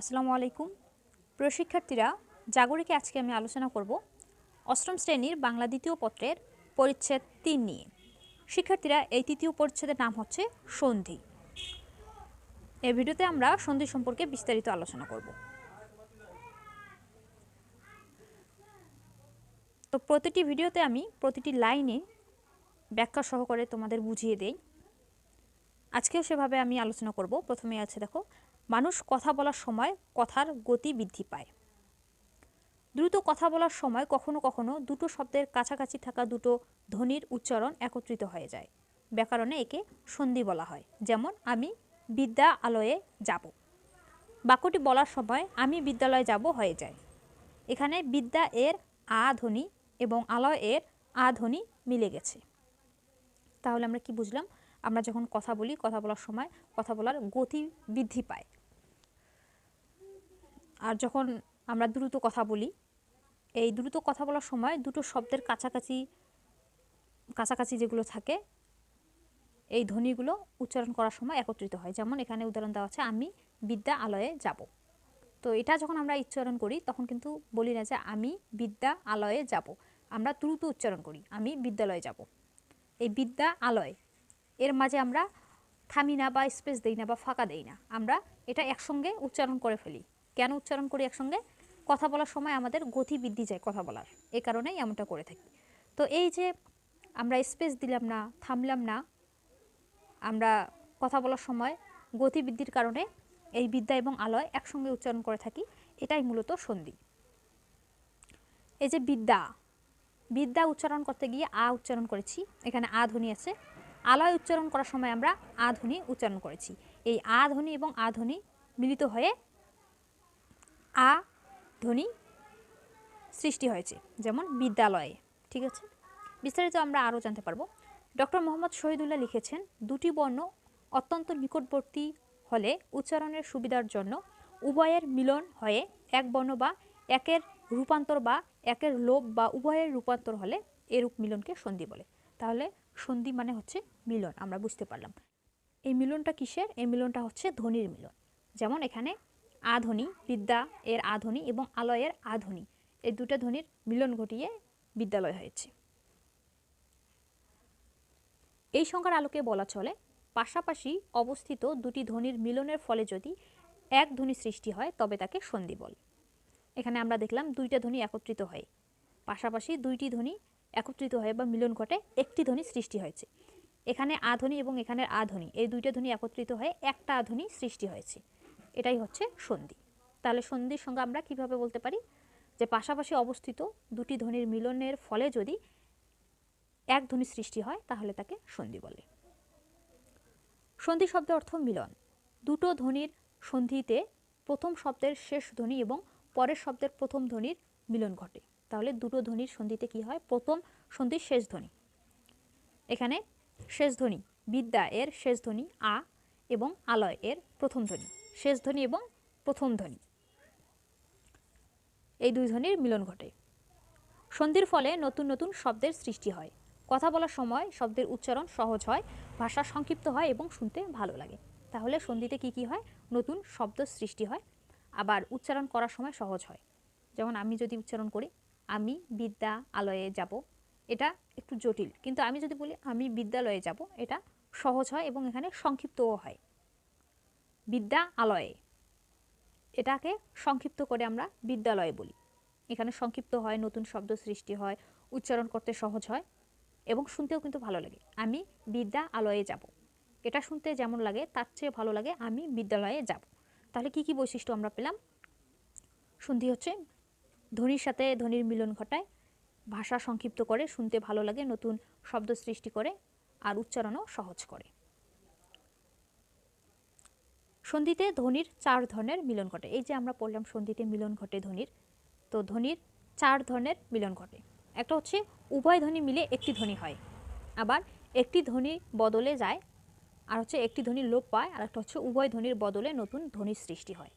আসসালামু আলাইকুম। প্রিয় শিক্ষার্থীরা জাগরিকে আজকে আমি আলোচনা করব অষ্টম শ্রেণির বাংলা দ্বিতীয় পত্রের পরিচ্ছেদ তিন নিয়ে। শিক্ষার্থীরা, এই তৃতীয় পরিচ্ছেদের নাম হচ্ছে সন্ধি। এই ভিডিওতে আমরা সন্ধি সম্পর্কে বিস্তারিত আলোচনা করব। তো প্রতিটি ভিডিওতে আমি প্রতিটি লাইনে ব্যাখ্যা সহকারে তোমাদের বুঝিয়ে দেই। আজকেও সেভাবে আমি আলোচনা করব। প্রথমে আছে, দেখো মানুষ কথা বলার সময় কথার গতি বৃদ্ধি পায়। দ্রুত কথা বলার সময় কখনো কখনো দুটো শব্দের কাছাকাছি থাকা দুটো ধ্বনির উচ্চারণ একত্রিত হয়ে যায়। ব্যাকরণে একে সন্ধি বলা হয়, যেমন, আমি বিদ্যা আলয়ে যাব। বাক্যটি বলার সময়, আমি বিদ্যালয়ে যাব হয়ে যায়। এখানে বিদ্যা এর আ ধ্বনি এবং আলয় এর আ ধ্বনি মিলে গেছে। তাহলে আমরা কি বুঝলাম? আমরা যখন কথা বলি, কথা বলার সময় কথা বলার গতি বৃদ্ধি পায়। আর যখন আমরা দ্রুত কথা বলি, এই দ্রুত কথা বলার সময় দুটো শব্দের কাছাকাছি কাছাকাছি যেগুলো থাকে, এই ধ্বনিগুলো উচ্চারণ করার সময় একত্রিত হয়। যেমন এখানে উদাহরণ দেওয়া আছে, আমি বিদ্যা আলয়ে যাব। তো এটা যখন আমরা উচ্চারণ করি, তখন কিন্তু বলি না যে, আমি বিদ্যা আলয়ে যাব। আমরা দ্রুত উচ্চারণ করি, আমি বিদ্যালয়ে যাব। এই বিদ্যা আলয় এর মাঝে আমরা থামি না বা স্পেস দেই না বা ফাঁকা দেই না। আমরা এটা একসঙ্গে উচ্চারণ করে ফেলি। কেন উচ্চারণ করি একসঙ্গে? কথা বলার সময় আমাদের গতি বৃদ্ধি যায় কথা বলার। এ কারণেই এমনটা করে থাকি। তো এই যে আমরা স্পেস দিলাম না, থামলাম না, আমরা কথা বলার সময় গতি বৃদ্ধির কারণে এই বিদ্যা এবং আলয় একসঙ্গে উচ্চারণ করে থাকি, এটাই মূলত সন্ধি। এই যে বিদ্যা বিদ্যা উচ্চারণ করতে গিয়ে আ উচ্চারণ করেছি, এখানে আ ধ্বনি আছে। আলয় উচ্চারণ করার সময় আমরা আ ধ্বনি উচ্চারণ করেছি। এই আ ধ্বনি এবং আ ধ্বনি মিলিত হয়ে আ, ধ্বনি সৃষ্টি হয়েছে, যেমন বিদ্যালয়ে, ঠিক আছে? বিস্তারিত আমরা আরও জানতে পারব। ডক্টর মোহাম্মদ শহীদুল্লাহ লিখেছেন, দুটি বর্ণ অত্যন্ত নিকটবর্তী হলে উচ্চারণের সুবিধার জন্য উভয়ের মিলন হয়ে এক বর্ণ বা একের রূপান্তর বা একের লোপ বা উভয়ের রূপান্তর হলে এরূপ মিলনকে সন্ধি বলে। তাহলে সন্ধি মানে হচ্ছে মিলন, আমরা বুঝতে পারলাম। এই মিলনটা কিসের? এই মিলনটা হচ্ছে ধ্বনির মিলন। যেমন এখানে আধ্বনি বিদ্যা এর আধ্বনি এবং আলয়ের আধ্বনি এই দুটা ধ্বনির মিলন ঘটিয়ে বিদ্যালয় হয়েছে। এই সংখ্যার আলোকে বলা চলে, পাশাপাশি অবস্থিত দুটি ধ্বনির মিলনের ফলে যদি এক ধ্বনি সৃষ্টি হয়, তবে তাকে সন্ধি বলে। এখানে আমরা দেখলাম দুইটা ধ্বনি একত্রিত হয়। পাশাপাশি দুইটি ধ্বনি একত্রিত হয় বা মিলন ঘটে, একটি ধ্বনি সৃষ্টি হয়েছে। এখানে আধ্বনি এবং এখানের আধ্বনি এই দুইটা ধ্বনি একত্রিত হয়ে একটা আধ্বনি সৃষ্টি হয়েছে। এটাই হচ্ছে সন্ধি। তাহলে সন্ধির সঙ্গে আমরা কীভাবে বলতে পারি? যে পাশাপাশি অবস্থিত দুটি ধ্বনির মিলনের ফলে যদি এক ধ্বনি সৃষ্টি হয়, তাহলে তাকে সন্ধি বলে। সন্ধি শব্দের অর্থ মিলন। দুটো ধ্বনির সন্ধিতে প্রথম শব্দের শেষ ধ্বনি এবং পরের শব্দের প্রথম ধ্বনির মিলন ঘটে। তাহলে দুটো ধ্বনির সন্ধিতে কি হয়? প্রথম সন্ধির শেষ ধ্বনি। এখানে শেষ ধ্বনি, বিদ্যা এর শেষ ধ্বনি, আ এবং আলয় এর প্রথম ধ্বনি। শেষ ধ্বনি এবং প্রথম ধ্বনি। এই দুই ধ্বনির মিলন ঘটে। সন্ধির ফলে নতুন নতুন শব্দের সৃষ্টি হয়। কথা বলার সময় শব্দের উচ্চারণ সহজ হয়, ভাষা সংক্ষিপ্ত হয় এবং শুনতে ভালো লাগে। তাহলে সন্ধিতে কি কি হয়? নতুন শব্দ সৃষ্টি হয়, আবার উচ্চারণ করার সময় সহজ হয়। যেমন আমি যদি উচ্চারণ করি, আমি বিদ্যা আলয়ে যাব, এটা একটু জটিল। কিন্তু আমি যদি বলি, আমি বিদ্যালয়ে যাব, এটা সহজ হয় এবং এখানে সংক্ষিপ্তও হয়। বিদ্যা আলয়ে। এটাকে সংক্ষিপ্ত করে আমরা বিদ্যালয়ে বলি। এখানে সংক্ষিপ্ত হয়, নতুন শব্দ সৃষ্টি হয়, উচ্চারণ করতে সহজ হয় এবং শুনতেও কিন্তু ভালো লাগে। আমি বিদ্যা আলয়ে যাব। এটা শুনতে যেমন লাগে, তার চেয়ে ভালো লাগে আমি বিদ্যালয়ে যাব। তাহলে কি কি বৈশিষ্ট্য আমরা পেলাম? সন্ধি হচ্ছে ধ্বনির সাথে ধ্বনির মিলন ঘটায়। ভাষা সংক্ষিপ্ত করে, শুনতে ভালো লাগে, নতুন শব্দ সৃষ্টি করে, আর উচ্চারণও সহজ করে। সন্ধিতে ধ্বনির চার ধরনের মিলন ঘটে। এই যে আমরা পড়লাম সন্ধিতে মিলন ঘটে ধ্বনির, তো ধ্বনির চার ধরনের মিলন ঘটে। একটা হচ্ছে উভয় ধ্বনি মিলে একটি ধ্বনি হয়, আবার একটি ধ্বনি বদলে যায়, আর হচ্ছে একটি ধ্বনি লোপ পায়, আর একটা হচ্ছে উভয় ধ্বনির বদলে নতুন ধ্বনির সৃষ্টি হয়।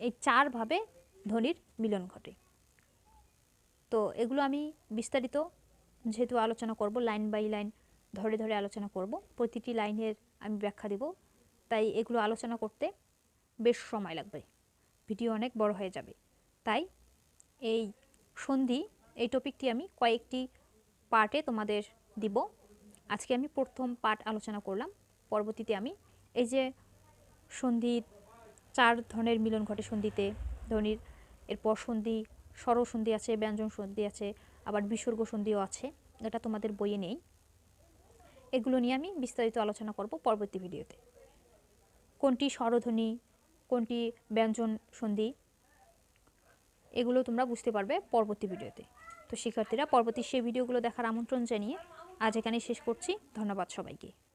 এই চারভাবে ধ্বনির মিলন ঘটে। তো এগুলো আমি বিস্তারিত যেহেতু আলোচনা করব, লাইন বাই লাইন ধরে ধরে আলোচনা করব, প্রতিটি লাইনের আমি ব্যাখ্যা দেব। তাই এগুলো আলোচনা করতে বেশ সময় লাগবে। ভিডিও অনেক বড় হয়ে যাবে। তাই এই সন্ধি, এই টপিকটি আমি কয়েকটি পার্টে তোমাদের দিব। আজকে আমি প্রথম পার্ট আলোচনা করলাম। পরবর্তীতে আমি এই যে সন্ধি, চার ধরনের মিলন ঘটে সন্ধিতে। ধ্বনির এরপর সন্ধি স্বর সন্ধি আছে, ব্যঞ্জন সন্ধি আছে, আবার বিসর্গ সন্ধিও আছে। এটা তোমাদের বইয়ে নেই। এগুলো নিয়ে আমি বিস্তারিত আলোচনা করব পরবর্তী ভিডিওতে। কোনটি স্বরধ্বনি, কোনটি ব্যঞ্জন সন্ধি, এগুলো তোমরা বুঝতে পারবে পরবর্তী ভিডিওতে। তো শিক্ষার্থীরা, পরবর্তী সেই ভিডিওগুলো দেখার আমন্ত্রণ জানিয়ে আজ এখানে শেষ করছি। ধন্যবাদ সবাইকে।